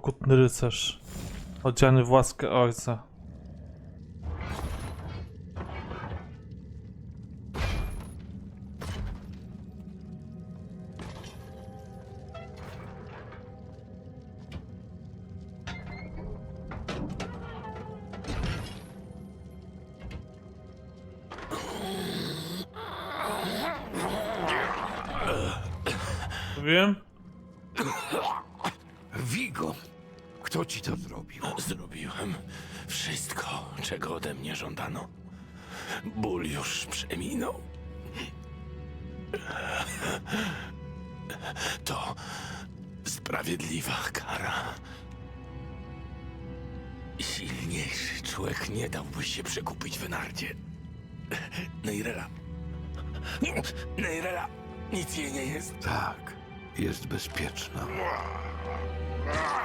Okrutny rycerz. Odziany w łaskę ojca. Wiem? Kto ci to zrobił? Zrobiłem wszystko, czego ode mnie żądano. Ból już przeminął. To sprawiedliwa kara. Silniejszy człowiek nie dałby się przekupić w nardzie. Neirela. Neirela, nic jej nie jest. Tak, jest bezpieczna. Ah!